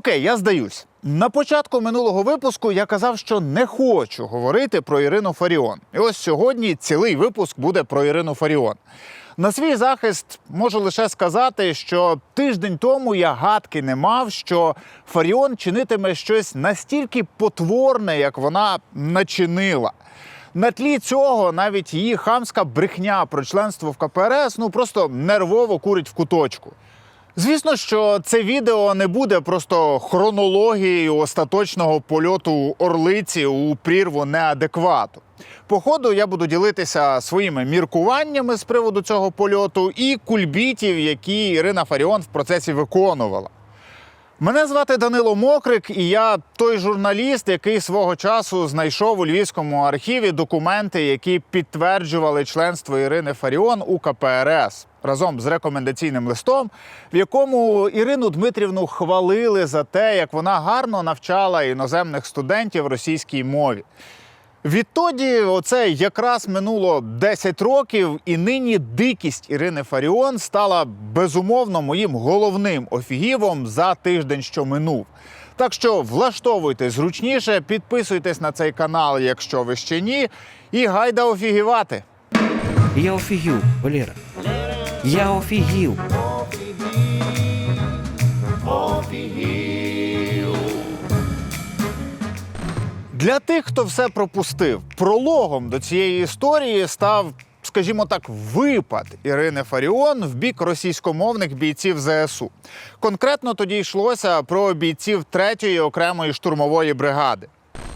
Окей, я здаюсь. На початку минулого випуску я казав, що не хочу говорити про Ірину Фаріон. І ось сьогодні цілий випуск буде про Ірину Фаріон. На свій захист можу лише сказати, що тиждень тому я гадки не мав, що Фаріон чинитиме щось настільки потворне, як вона начинила. На тлі цього навіть її хамська брехня про членство в КПРС ну просто нервово курить в куточку. Звісно, що це відео не буде просто хронологією остаточного польоту орлиці у прірву неадеквату. По ходу я буду ділитися своїми міркуваннями з приводу цього польоту і кульбітів, які Ірина Фаріон в процесі виконувала. Мене звати Данило Мокрик, і я той журналіст, який свого часу знайшов у львівському архіві документи, які підтверджували членство Ірини Фаріон у КПРС разом з рекомендаційним листом, в якому Ірину Дмитрівну хвалили за те, як вона гарно навчала іноземних студентів російській мові. Відтоді, оце якраз минуло 10 років, і нині дикість Ірини Фаріон стала безумовно моїм головним офігівом за тиждень, що минув. Так що влаштовуйтесь зручніше, підписуйтесь на цей канал, якщо ви ще ні, і гайда офігівати. Я офігів, Валера. Я офігів. Для тих, хто все пропустив, прологом до цієї історії став, скажімо так, випад Ірини Фаріон в бік російськомовних бійців ЗСУ. Конкретно тоді йшлося про бійців 3-ї окремої штурмової бригади.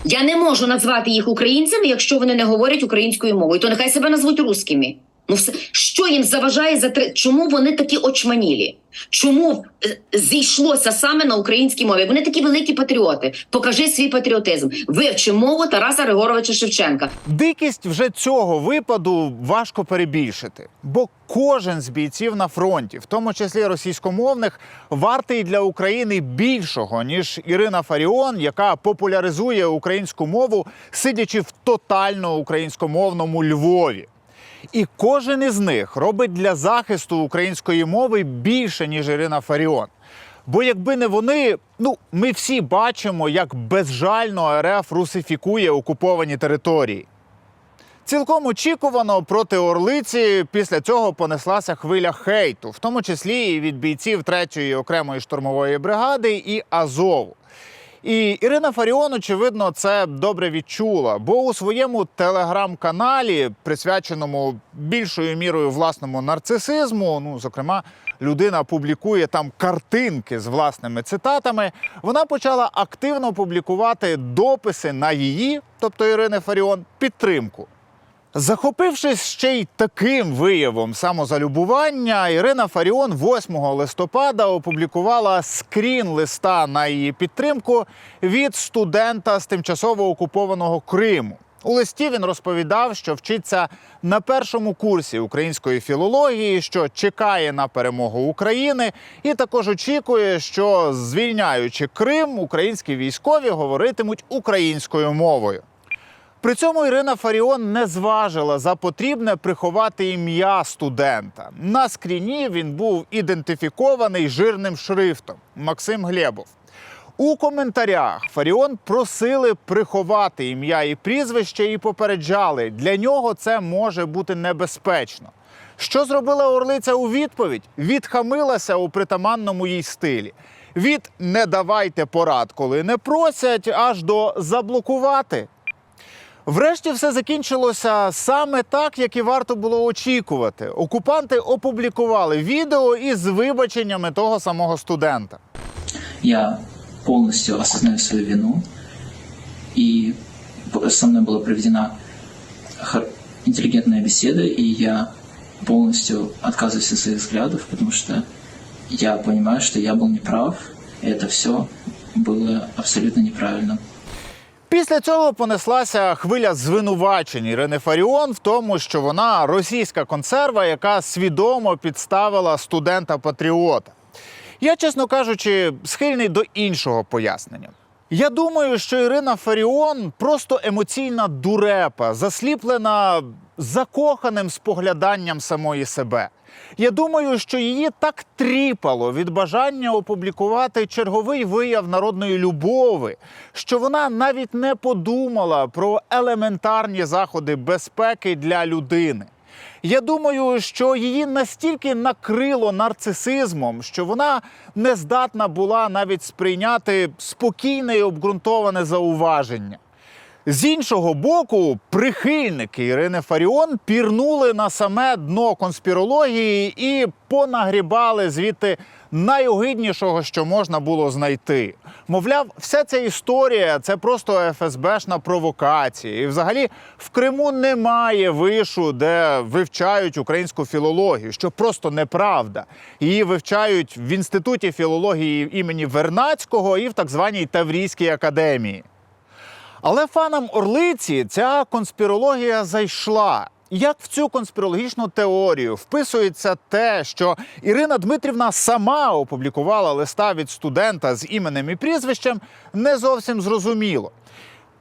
Я не можу назвати їх українцями, якщо вони не говорять українською мовою. То нехай себе назвуть русскими. Ну все, що їм заважає за три? Чому вони такі очманілі? Чому е, зійшлося саме на українській мові? Вони такі великі патріоти. Покажи свій патріотизм. Вивчи мову Тараса Григоровича Шевченка. Дикість вже цього випаду важко перебільшити, бо кожен з бійців на фронті, в тому числі російськомовних, вартий для України більшого ніж Ірина Фаріон, яка популяризує українську мову, сидячи в тотально українськомовному Львові. І кожен із них робить для захисту української мови більше, ніж Ірина Фаріон. Бо якби не вони, ну ми всі бачимо, як безжально РФ русифікує окуповані території. Цілком очікувано проти Орлиці після цього понеслася хвиля хейту, в тому числі і від бійців 3-ї окремої штурмової бригади і Азову. І Ірина Фаріон, очевидно, це добре відчула, бо у своєму телеграм-каналі, присвяченому більшою мірою власному нарцисизму, ну зокрема, людина публікує там картинки з власними цитатами. Вона почала активно публікувати дописи на її, тобто Ірини Фаріон, підтримку. Захопившись ще й таким виявом самозалюбування, Ірина Фаріон 8 листопада опублікувала скрін листа на її підтримку від студента з тимчасово окупованого Криму. У листі він розповідав, що вчиться на першому курсі української філології, що чекає на перемогу України, і також очікує, що звільняючи Крим, українські військові говоритимуть українською мовою. При цьому Ірина Фаріон не зважила за потрібне приховати ім'я студента. На скріні він був ідентифікований жирним шрифтом Максим Глебов. У коментарях Фаріон просили приховати ім'я і прізвище і попереджали, для нього це може бути небезпечно. Що зробила Орлиця у відповідь? Відхамилася у притаманному їй стилі. Від не давайте порад, коли не просять, аж до заблокувати. Врешті все закінчилося саме так, як і варто було очікувати. Окупанти опублікували відео із вибаченнями того самого студента. Я полностью осознаю свою вину, и со мной была проведена хор- интеллигентная беседа, и я полностью отказываюсь от своих взглядов, потому что я понимаю, что я был неправ, и это все было абсолютно неправильно. Після цього понеслася хвиля звинувачень Ірини Фаріон в тому, що вона російська консерва, яка свідомо підставила студента-патріота. Я, чесно кажучи, схильний до іншого пояснення. Я думаю, що Ірина Фаріон просто емоційна дурепа, засліплена закоханим спогляданням самої себе. Я думаю, що її так тріпало від бажання опублікувати черговий вияв народної любови, що вона навіть не подумала про елементарні заходи безпеки для людини. Я думаю, що її настільки накрило нарцисизмом, що вона не здатна була навіть сприйняти спокійне і обґрунтоване зауваження. З іншого боку, прихильники Ірини Фаріон пірнули на саме дно конспірології і понагрібали звідти найогиднішого, що можна було знайти. Мовляв, вся ця історія це просто ФСБшна провокація. І взагалі в Криму немає вишу, де вивчають українську філологію, що просто неправда. Її вивчають в інституті філології імені Вернацького і в так званій Таврійській академії. Але фанам Орлиці ця конспірологія зайшла. Як в цю конспірологічну теорію вписується те, що Ірина Дмитрівна сама опублікувала листа від студента з іменем і прізвищем, не зовсім зрозуміло.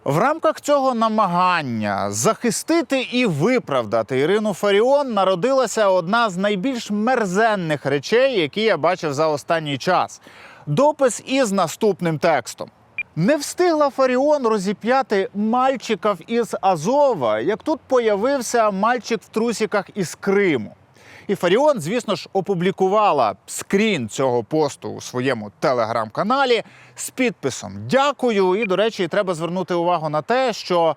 В рамках цього намагання захистити і виправдати Ірину Фаріон народилася одна з найбільш мерзенних речей, які я бачив за останній час. Допис із наступним текстом. Не встигла Фаріон розіп'яти мальчиків із Азова, як тут появився мальчик в трусіках із Криму. І Фаріон, звісно ж, опублікувала скрін цього посту у своєму телеграм-каналі з підписом Дякую. І, до речі, треба звернути увагу на те, що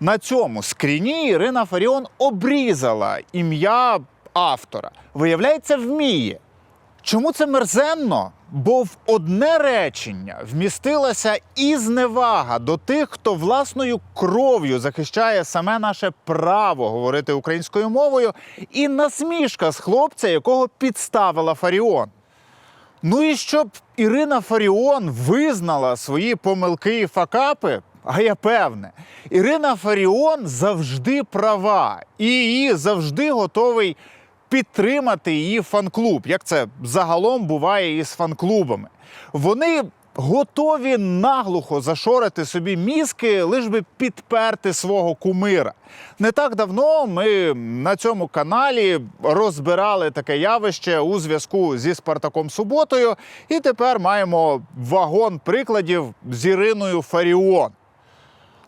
на цьому скріні Ірина Фаріон обрізала ім'я автора. Виявляється, вміє. Чому це мерзенно? Бо в одне речення вмістилася і зневага до тих, хто власною кров'ю захищає саме наше право говорити українською мовою, і насмішка з хлопця, якого підставила Фаріон. Ну і щоб Ірина Фаріон визнала свої помилки і факапи. А я певне, Ірина Фаріон завжди права, і її завжди готовий підтримати її фан-клуб, як це загалом буває із фан-клубами. Вони готові наглухо зашорити собі мізки, лиш би підперти свого кумира. Не так давно ми на цьому каналі розбирали таке явище у зв'язку зі Спартаком Суботою, і тепер маємо вагон прикладів з Іриною Фаріон.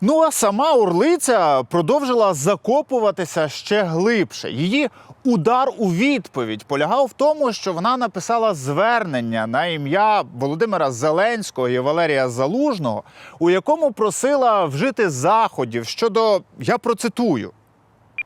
Ну а сама Орлиця продовжила закопуватися ще глибше. Її удар у відповідь полягав в тому, що вона написала звернення на ім'я Володимира Зеленського і Валерія Залужного, у якому просила вжити заходів щодо, я процитую.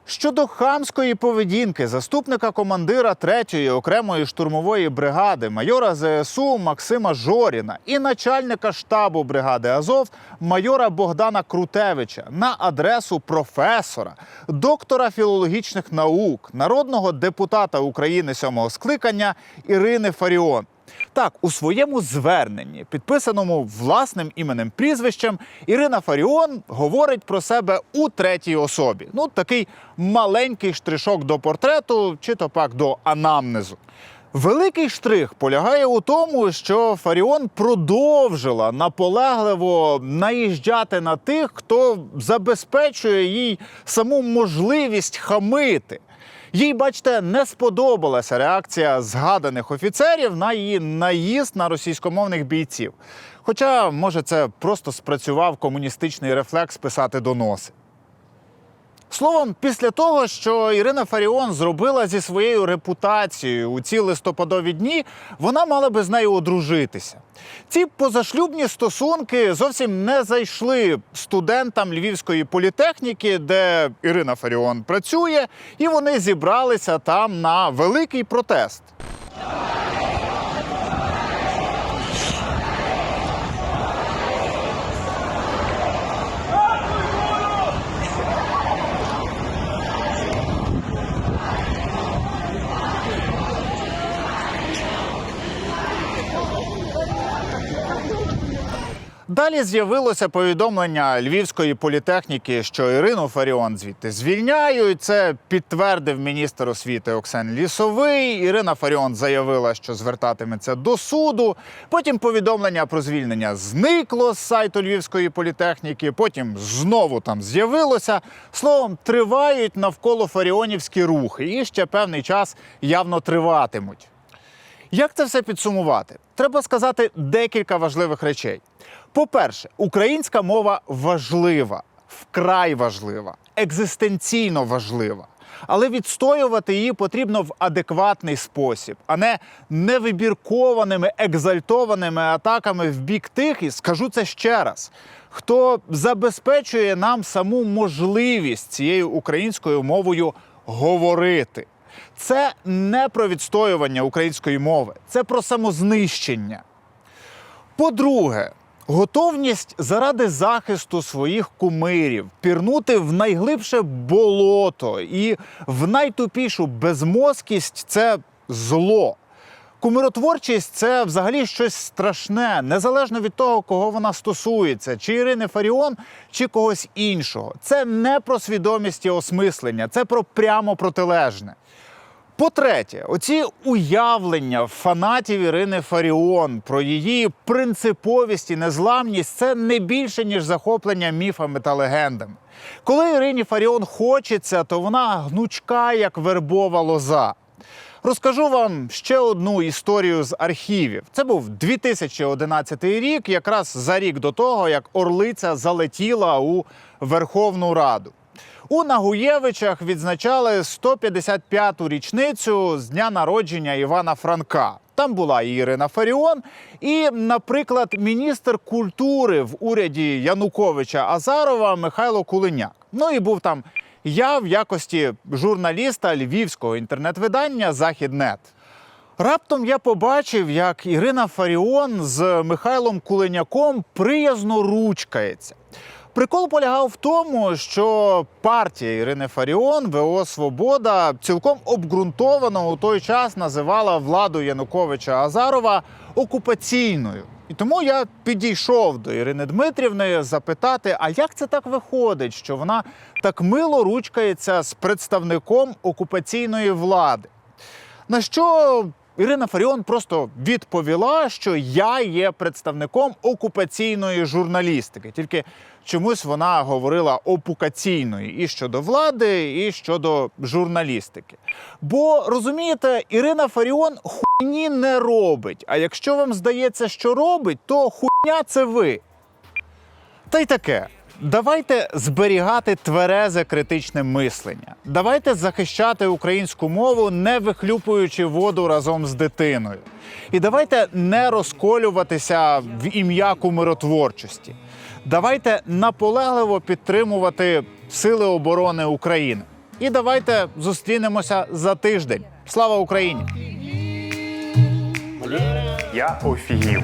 Щодо хамської поведінки заступника командира 3-ї окремої штурмової бригади майора ЗСУ Максима Жоріна і начальника штабу бригади Азов майора Богдана Крутевича на адресу професора, доктора філологічних наук, народного депутата України сьомого скликання Ірини Фаріон. Так, у своєму зверненні, підписаному власним іменем прізвищем, Ірина Фаріон говорить про себе у третій особі. Ну, такий маленький штришок до портрету, чи то пак до анамнезу. Великий штрих полягає у тому, що Фаріон продовжила наполегливо наїжджати на тих, хто забезпечує їй саму можливість хамити. Їй, бачите, не сподобалася реакція згаданих офіцерів на її наїзд на російськомовних бійців. Хоча, може, це просто спрацював комуністичний рефлекс писати доноси. Словом, після того, що Ірина Фаріон зробила зі своєю репутацією у ці листопадові дні, вона мала би з нею одружитися. Ці позашлюбні стосунки зовсім не зайшли студентам Львівської політехніки, де Ірина Фаріон працює, і вони зібралися там на великий протест. Далі з'явилося повідомлення Львівської політехніки, що Ірину Фаріон звідти звільняють. Це підтвердив міністр освіти Оксен Лісовий. Ірина Фаріон заявила, що звертатиметься до суду. Потім повідомлення про звільнення зникло з сайту Львівської політехніки. Потім знову там з'явилося. Словом, тривають навколо фаріонівські рухи і ще певний час явно триватимуть. Як це все підсумувати? Треба сказати декілька важливих речей. По-перше, українська мова важлива, вкрай важлива, екзистенційно важлива. Але відстоювати її потрібно в адекватний спосіб, а не невибіркованими, екзальтованими атаками в бік тих, і скажу це ще раз, хто забезпечує нам саму можливість цією українською мовою говорити. Це не про відстоювання української мови, це про самознищення. По-друге, готовність заради захисту своїх кумирів пірнути в найглибше болото і в найтупішу безмозкість це зло. Кумиротворчість це взагалі щось страшне, незалежно від того, кого вона стосується, чи Ірини Фаріон, чи когось іншого. Це не про свідомість і осмислення, це про прямо протилежне. По-третє, оці уявлення фанатів Ірини Фаріон про її принциповість і незламність це не більше, ніж захоплення міфами та легендами. Коли Ірині Фаріон хочеться, то вона гнучка, як вербова лоза. Розкажу вам ще одну історію з архівів. Це був 2011 рік, якраз за рік до того, як Орлиця залетіла у Верховну Раду. У Нагуєвичах відзначали 155-ту річницю з дня народження Івана Франка. Там була і Ірина Фаріон, і, наприклад, міністр культури в уряді Януковича Азарова Михайло Кулиняк. Ну і був там я в якості журналіста львівського інтернет-видання Західнет. Раптом я побачив, як Ірина Фаріон з Михайлом Кулиняком приязно ручкається. Прикол полягав в тому, що партія Ірини Фаріон ВО Свобода цілком обґрунтовано у той час називала владу Януковича Азарова окупаційною. І тому я підійшов до Ірини Дмитрівни запитати, а як це так виходить, що вона так мило ручкається з представником окупаційної влади? На що Ірина Фаріон просто відповіла, що я є представником окупаційної журналістики. Тільки чомусь вона говорила опукаційної і щодо влади, і щодо журналістики. Бо розумієте, Ірина Фаріон хуйні не робить. А якщо вам здається, що робить, то хуйня це ви. Та й таке. Давайте зберігати тверезе критичне мислення. Давайте захищати українську мову, не вихлюпуючи воду разом з дитиною. І давайте не розколюватися в ім'я миротворчості. Давайте наполегливо підтримувати Сили оборони України. І давайте зустрінемося за тиждень. Слава Україні! Я офігів.